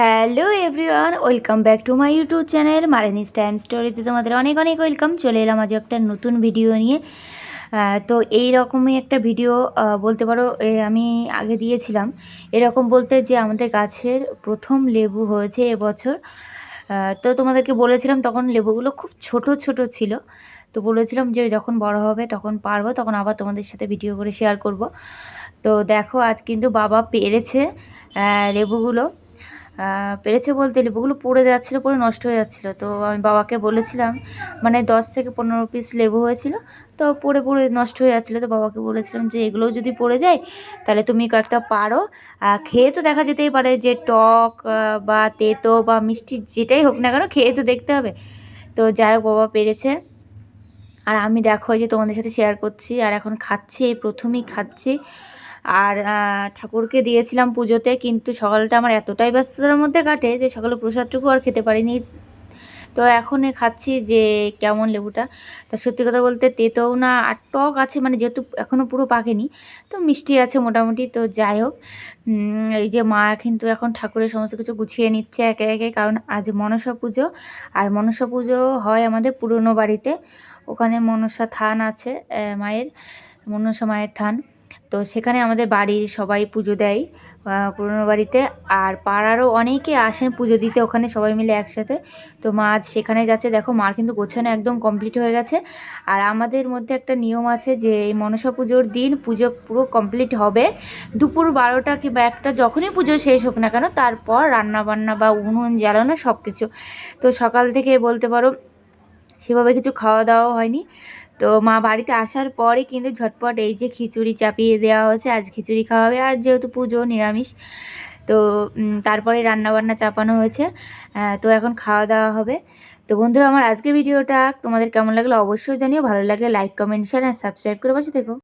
Hello everyone, welcome back to my YouTube channel মারেনিস time স্টোরিতে তোমাদের অনেক অনেক ওয়েলকাম। চলে এলাম আজ একটা নতুন ভিডিও নিয়ে। তো এই রকমই একটা ভিডিও বলতে পারো আমি আগে দিয়েছিলাম। এরকম বলতে যে আমাদের গাছের প্রথম লেবু হয়েছে এবছর। তো তোমাদেরকে বলেছিলাম তখন লেবুগুলো খুব ছোট ছোট ছিল। তো বলেছিলাম যে যখন বড় হবে তখন পারব, তখন আবার তোমাদের সাথে ভিডিও করে শেয়ার করব। তো দেখো আজ কিন্তু বাবা পেরেছে লেবুগুলো। পেরেছে বলতে লেবুগুলো পড়ে যাচ্ছিল পরে নষ্ট হয়ে যাচ্ছিল। তো আমি বাবাকে বলেছিলাম মানে দশ থেকে পনেরো পিস লেবু হয়েছিল, তো পড়ে পড়ে নষ্ট হয়ে যাচ্ছিল। তো বাবাকে বলেছিলাম যে এগুলোও যদি পড়ে যায়, তাহলে তুমি কয়েকটা পারো। খেয়ে তো দেখা যেতেই পারে যে টক বা তেতো, বা মিষ্টি যেটাই হোক না কেন, খেয়ে তো দেখতে হবে। তো যাই হোক, বাবা পেরেছে। আর আমি দেখো যে তোমাদের সাথে শেয়ার করছি, আর এখন খাচ্ছি, এই প্রথমেই খাচ্ছি। আর ঠাকুরকে দিয়েছিলাম পুজোতে, কিন্তু সকালটা আমার এতটাই ব্যস্ততার মধ্যে কাটে যে সকালে প্রসাদটুকু আর খেতে পারিনি। তো এখন খাচ্ছি যে কেমন লেবুটা। তা সত্যি কথা বলতে তেতোও না, আর টক আছে মানে যেহেতু এখনও পুরো পাকেনি, তো মিষ্টি আছে মোটামুটি, তো যাই হোক। এই যে মা কিন্তু এখন ঠাকুরের সমস্ত কিছু গুছিয়ে নিচ্ছে একে একে, কারণ আজ মনসা পুজো, আর মনসা পুজো হয় আমাদের পুরনো বাড়িতে। ওখানে মনসা থান আছে মায়ের, মনসা মায়ের থান। তো সেখানে আমাদের বাড়ির সবাই পুজো দেয় পুরনো বাড়িতে। আর পাড়ারও অনেকে আসেন পুজো দিতে, ওখানে সবাই মিলে একসাথে। তো মা আজ সেখানে যাচ্ছে। দেখো, মার কিন্তু গোছানো একদম কমপ্লিট হয়ে গেছে। আর আমাদের মধ্যে একটা নিয়ম আছে যে, এই মনসা পুজোর দিন পুজো পুরো কমপ্লিট হবে দুপুর বারোটা কিংবা একটা যখনই পুজো শেষ হোক না কেন, তারপর রান্না বান্না বা উনুন, জ্বালানো সব কিছু তো সকাল থেকে বলতে পারো, সেভাবে কিছু খাওয়া দাওয়াও হয়নি। তো মা বাড়িতে আসার পরে কিন্তু ঝটপট এই যে খিচুড়ি চাপিয়ে দেওয়া হয়েছে, আজ খিচুড়ি খাওয়া হবে। আর যেহেতু পুজো, নিরামিষ, তো তারপরে রান্নাবান্না চাপানো হয়েছে। তো এখন খাওয়া দাওয়া হবে। তো বন্ধুরা, আমার আজকে ভিডিওটা তোমাদের কেমন লাগল অবশ্যই জানিও। ভালো লাগলে লাইক কমেন্ট শেয়ার আর সাবস্ক্রাইব করে বসে দেখো